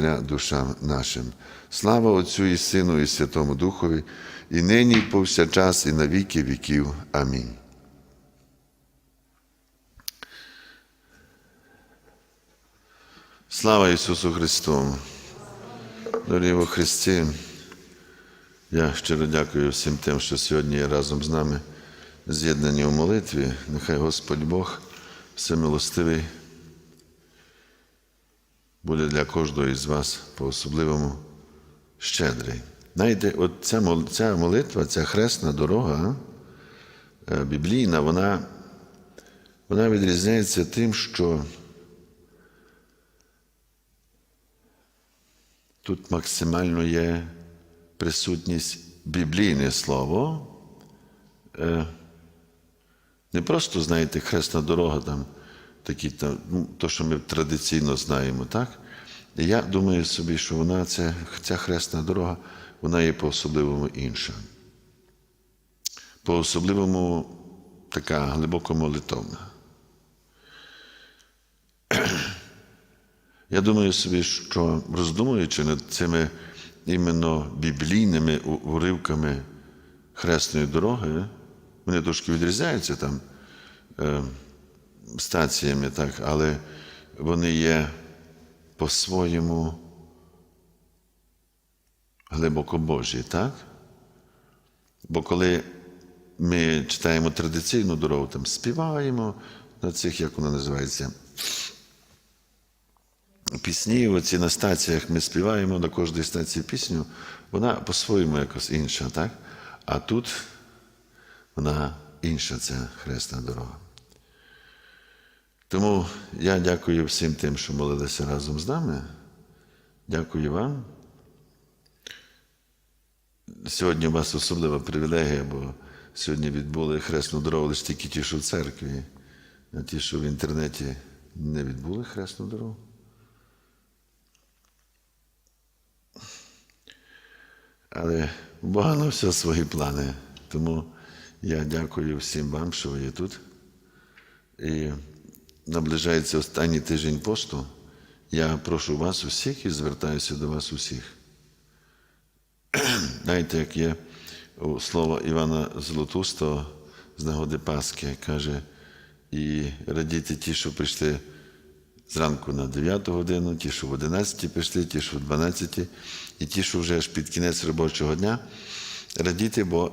душам нашим. Слава Отцю і Сину, і Святому Духові, і нині, і повсякчас, і на віки віків. Амінь. Слава Ісусу Христу! Дорогі во Христі, я щиро дякую всім тим, що сьогодні є разом з нами з'єднані у молитві. Нехай Господь Бог всемилостивий буде для кожного із вас по-особливому щедрий. Знаєте, от ця ця молитва, ця хресна дорога е, біблійна, вона, вона відрізняється тим, що тут максимально є присутність біблійне слово. Е, Не просто, знаєте, хресна дорога, там, такі, ну, то, що ми традиційно знаємо, так? І я думаю собі, що вона, ця, ця хресна дорога, вона є по-особливому інша. По-особливому така глибоко молитовна. Я думаю собі, що роздумуючи над цими іменно біблійними уривками хресної дороги, вони трошки відрізняються там е, стаціями, так, але вони є по-своєму глибоко Божі, так? Бо коли ми читаємо традиційну дорогу, там співаємо на цих, як вона називається, пісні, оці на стаціях ми співаємо на кожній стації пісню, вона по-своєму якось інша, так? А тут вона інша, ця хресна дорога. Тому я дякую всім тим, що молилися разом з нами. Дякую вам. Сьогодні у вас особлива привілегія, бо сьогодні відбули хресну дорогу лише тільки ті, що в церкві, а ті, що в інтернеті не відбули хресну дорогу. Але у Бога на все свої плани. Тому я дякую всім вам, що ви є тут. І наближається останній тиждень посту. Я прошу вас усіх і звертаюся до вас усіх. Знаєте, як є слово Івана Золотустого з нагоди Пасхи, каже, і радійте ті, що прийшли зранку на 9 годину, ті, що в 11 прийшли, ті, що в 12, і ті, що вже аж під кінець робочого дня. Радійте, бо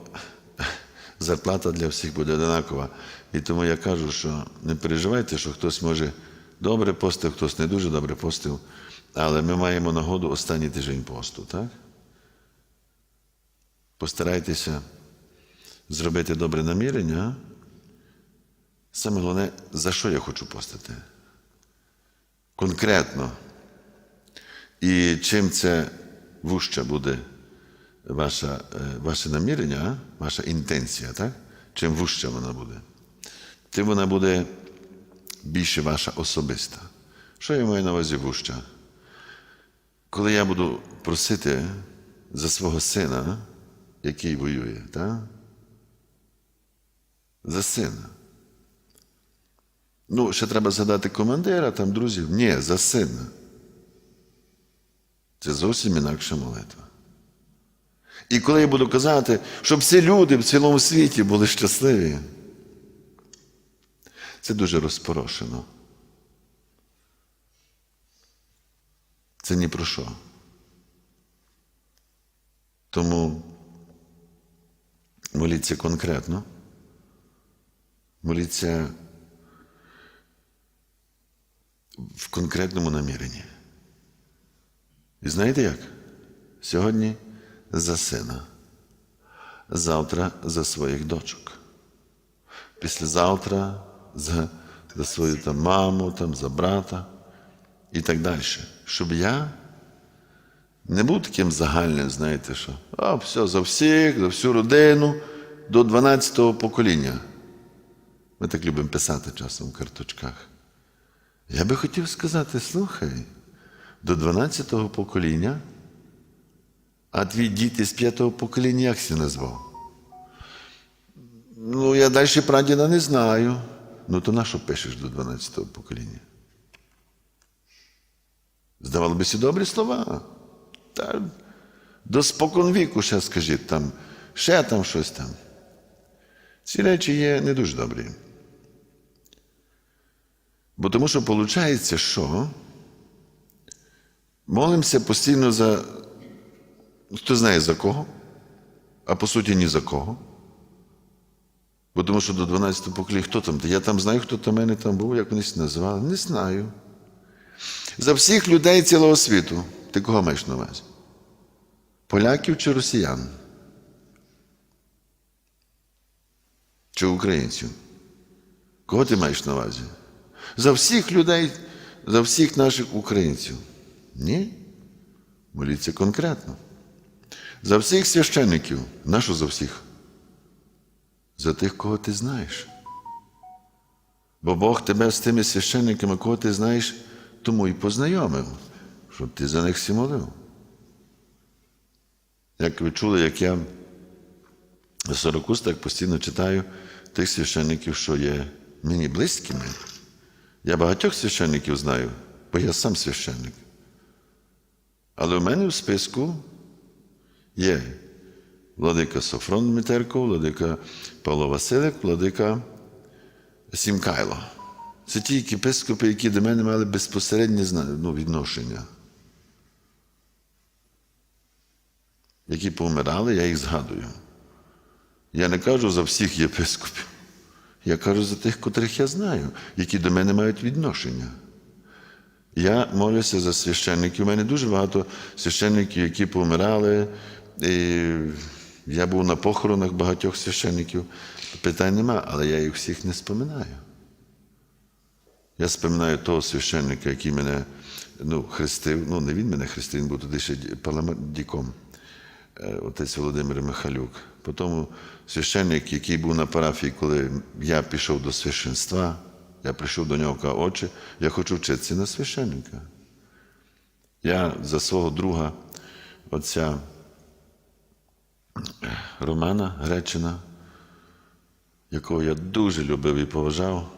зарплата для всіх буде одинакова. І тому я кажу, що не переживайте, що хтось може добре постив, хтось не дуже добре постив, але ми маємо нагоду останній тиждень посту, так? Постарайтеся зробити добре намірення. Саме головне, за що я хочу постити? Конкретно. І чим це вужче буде ваша, ваше намірення, ваша інтенція, так? чим вужче вона буде, тим вона буде більше ваша особиста. Що я маю на увазі вужча? Коли я буду просити за свого сина, який воює, так? за сина. Ну, ще треба згадати командира, там друзів. Ні, за сина. Це зовсім інакша молитва. І коли я буду казати, щоб всі люди в цілому світі були щасливі, це дуже розпорошено. Це ні про що. Тому моліться конкретно, моліться в конкретному наміренні. І знаєте як? Сьогодні за сина, завтра за своїх дочок, післязавтра за, за свою там, маму, там, за брата і так далі. Щоб я не був таким загальним, знаєте, що а, все за всіх, за всю родину до 12-го покоління. Ми так любимо писати часом в карточках. Я би хотів сказати, слухай, до 12-го покоління, а твій діти з п'ятого покоління як сі назвав? Ну, я далі прадіда не знаю. Ну, то на що пишеш до 12-го покоління? Здавалося, добрі слова. Та до спокон віку ще скажіть там, ще там щось там. Ці речі є не дуже добрі. Бо тому що виходить, що молимося постійно за, хто знає за кого, а по суті ні за кого. Бо тому що до 12 покоління, хто там? Я там знаю, хто там мене там був, як вони називали. Не знаю. За всіх людей цілого світу. Ти кого маєш на увазі? Поляків чи росіян? Чи українців? Кого ти маєш на увазі? За всіх людей, за всіх наших українців. Ні. Моліться конкретно. За всіх священників. Нащо за всіх? За тих, кого ти знаєш. Бо Бог тебе з тими священниками, кого ти знаєш, тому і познайомив, щоб ти за них всі молив. Як ви чули, як я в Сорокустах постійно читаю тих священників, що є мені близькими. Я багатьох священників знаю, бо я сам священник. Але у мене в списку є владика Софрон Мітерко, владика Павло Василик, владика Сімкайло. Це ті єпископи, які до мене мали безпосереднє ну, відношення. Які помирали, я їх згадую. Я не кажу за всіх єпископів. Я кажу за тих, котрих я знаю, які до мене мають відношення. Я молюся за священників. У мене дуже багато священників, які помирали. І я був на похоронах багатьох священників. Питань нема, але я їх всіх не споминаю. Я споминаю того священника, який мене ну, хрестив. Ну, не він мене хрестив, він був туди ще парламентдіком, отець Володимир Михайлюк. Потім священник, який був на парафії, коли я пішов до священства, я прийшов до нього казав, отче, я хочу вчитися на священника. Я за свого друга, отця Романа Гречина, якого я дуже любив і поважав,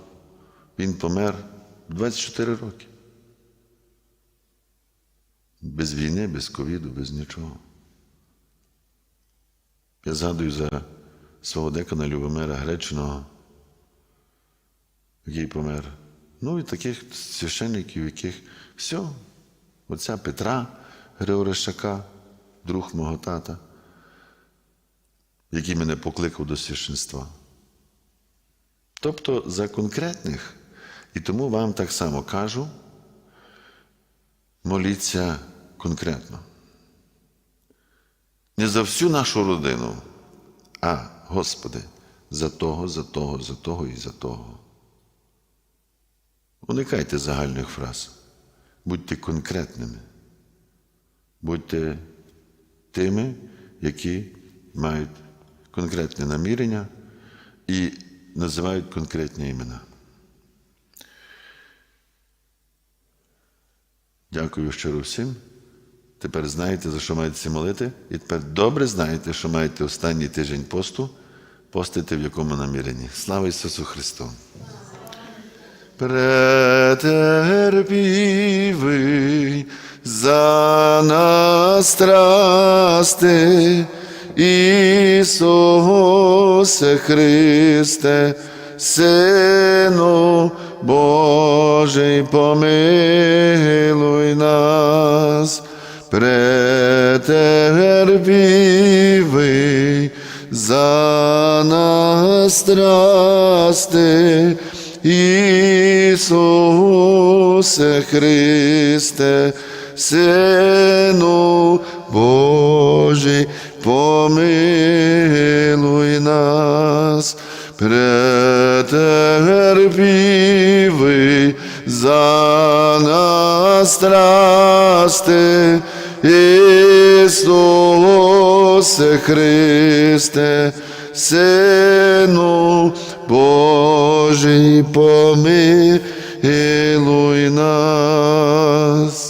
він помер 24 роки. Без війни, без ковіду, без нічого. Я згадую за свого декана Любомира Гречного, який помер. Ну і таких священників, яких все, отця Петра Григоришака, друг мого тата, який мене покликав до священства. Тобто за конкретних, і тому вам так само кажу, моліться конкретно. Не за всю нашу родину, а, Господи, за того, за того, за того і за того. Уникайте загальних фраз. Будьте конкретними. Будьте тими, які мають конкретне намірення і називають конкретні імена. Дякую щиро всім. Тепер знаєте, за що маєте молити, і тепер добре знаєте, що маєте останній тиждень посту, постити в якому наміренні. Слава Ісусу Христу! Претерпівий за нас страсти, Ісусе Христе, Сину Божий, помилуй нас, претерпівий за нас страсти, Ісусе Христе, Сину страсти, Ісусе Христе, Сину Божий, помилуй нас.